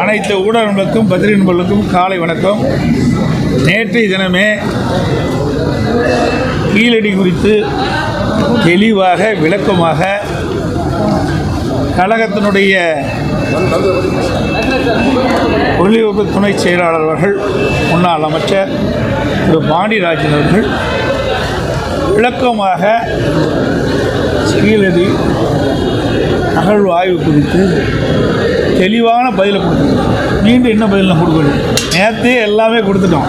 அனைத்து ஊடகங்களுக்கும் பத்திரிகை நண்பர்களுக்கும் காலை வணக்கம். நேற்றைய தினமே கீழடி குறித்து தெளிவாக விளக்கமாக கழகத்தினுடைய ஒளிபரப்பு துணை செயலாளர் அவர்கள் முன்னாள் அமைச்சர் திரு பாண்டியராஜன் அவர்கள் விளக்கமாக கீழடி அகழ்வாய்வு குறித்து தெளிவான பதிலை கொடுத்துருக்கோம் மீண்டும் என்ன பதில் நான் கொடுக்கணும்? நேற்றே எல்லாமே கொடுத்துட்டோம்.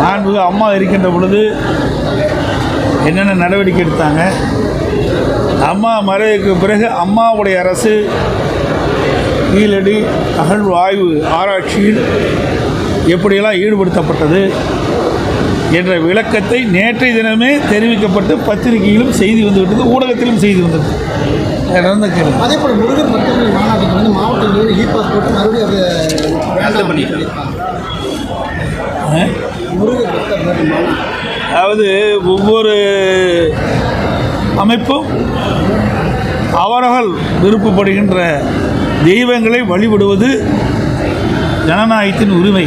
மாண்பு அம்மா இருக்கின்ற பொழுது என்னென்ன நடவடிக்கை எடுத்தாங்க? அம்மா மறைவுக்கு பிறகு அம்மாவுடைய அரசு கீழடி அகழ்வு ஆய்வு ஆராய்ச்சியில் எப்படியெல்லாம் ஈடுபடுத்தப்பட்டது என்ற விளக்கத்தை நேற்றைய தினமே தெரிவிக்கப்பட்டு பத்திரிகையிலும் செய்தி வந்துவிட்டது ஊடகத்திலும் செய்தி வந்தது நடந்த கேள்வி அதே போல் முருகன் பக்தர்கள் மாநாட்டுக்கு வந்து மாவட்டங்களில் இ பாஸ் போட்டு மறுபடியும் அது வேண்டாம் பண்ணியிருக்காங்க ஆ? முருகன் பக்தர்கள் அதாவது ஒவ்வொரு அமைப்பும் அவர்கள் விருப்பப்படுகின்ற தெய்வங்களை வழிபடுவது ஜனநாயகத்தின் உரிமை.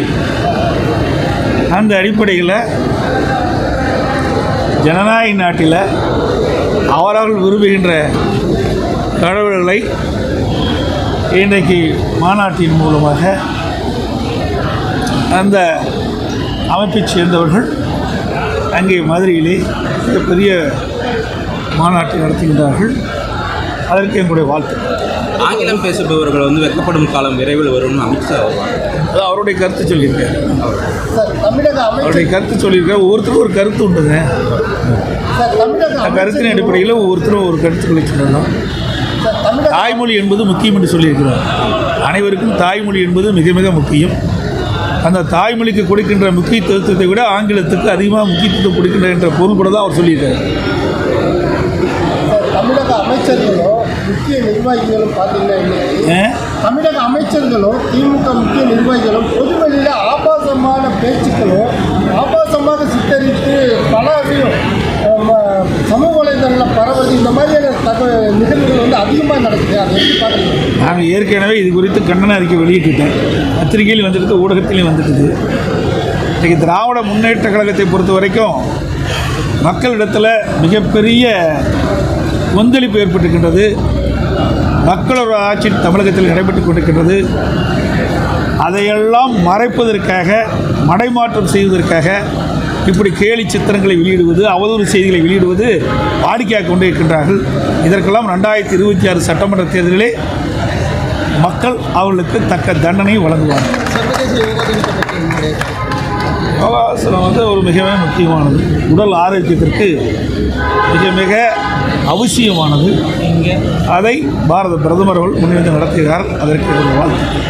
அந்த அடிப்படையில் ஜனநாயக நாட்டில் அவர்கள் விரும்புகின்ற கடவுள்களை இன்றைக்கு மாநாட்டின் மூலமாக அந்த அமைப்பைச் சேர்ந்தவர்கள் அங்கே மதுரையிலே மிகப்பெரிய மாநாட்டை நடத்துகின்றார்கள். அதற்கு எங்களுடைய வாழ்த்து. ஆங்கிலம் பேசுபவர்கள் வந்து வெட்கப்படும் காலம் விரைவில் வரும்னு அமித்ஷா அது அவருடைய கருத்து சொல்லியிருக்காரு. அமைச்சர் அவருடைய கருத்து சொல்லியிருக்காரு. ஒவ்வொருத்தரும் ஒரு கருத்து உண்டுங்க. கருத்தின் அடிப்படையில் ஒவ்வொருத்தரும் ஒரு சார் தமிழக தாய்மொழி என்பது முக்கியம் என்று சொல்லியிருக்கிறார். அனைவருக்கும் தாய்மொழி என்பது மிக மிக முக்கியம். அந்த தாய்மொழிக்கு கொடுக்கின்ற முக்கியத்துவத்தை விட ஆங்கிலத்துக்கு அதிகமாக முக்கியத்துவம் கொடுக்கின்ற என்ற பொருள்பட தான் அவர் சொல்லியிருக்காரு. தமிழக அமைச்சர்களும் முக்கிய நிர்வாகிகளும் பார்த்தீங்கன்னா தமிழக அமைச்சர்களும் திமுக முக்கிய நிர்வாகிகளும் பொதுவெளியில் ஆபாசமான பேச்சுக்களும் ஆபாசமாக சித்தரித்து அஹ், சமூக வலைதளங்களில் பரவது இந்த மாதிரியான நிகழ்வுகள் வந்து அதிகமாக நடக்குது. அதை எப்படி பார்க்குறீங்க? நாங்கள் ஏற்கனவே இது குறித்து கண்டன அறிக்கை வெளியிட்டுட்டேன். பத்திரிகையில் வந்துடுது ஊடகத்திலையும் வந்துட்டுது. இன்றைக்கி திராவிட முன்னேற்ற கழகத்தை பொறுத்த வரைக்கும் மக்களிடத்தில் மிகப்பெரிய கொந்தளிப்பு ஏற்பட்டிருக்கின்றது. மக்களோட ஆட்சி தமிழகத்தில் நடைபெற்றுக் கொண்டிருக்கின்றது. அதையெல்லாம் மறைப்பதற்காக மடைமாற்றம் செய்வதற்காக இப்படி கேலி சித்திரங்களை வெளியிடுவது அவதூறு செய்திகளை வெளியிடுவது வாடிக்கையாக கொண்டு இருக்கின்றார்கள். இதற்கெல்லாம் ரெண்டாயிரத்தி இருபத்தி ஆறு சட்டமன்ற தேர்தலிலே மக்கள் அவர்களுக்கு தக்க தண்டனை வழங்குவார்கள். யோகாசனம் வந்து ஒரு மிகவே முக்கியமானது. உடல் ஆரோக்கியத்திற்கு மிக மிக அவசியமானது. அதை பாரத பிரதமர் அவர்கள் நடத்துகிறார் அதற்கு வாழ்த்து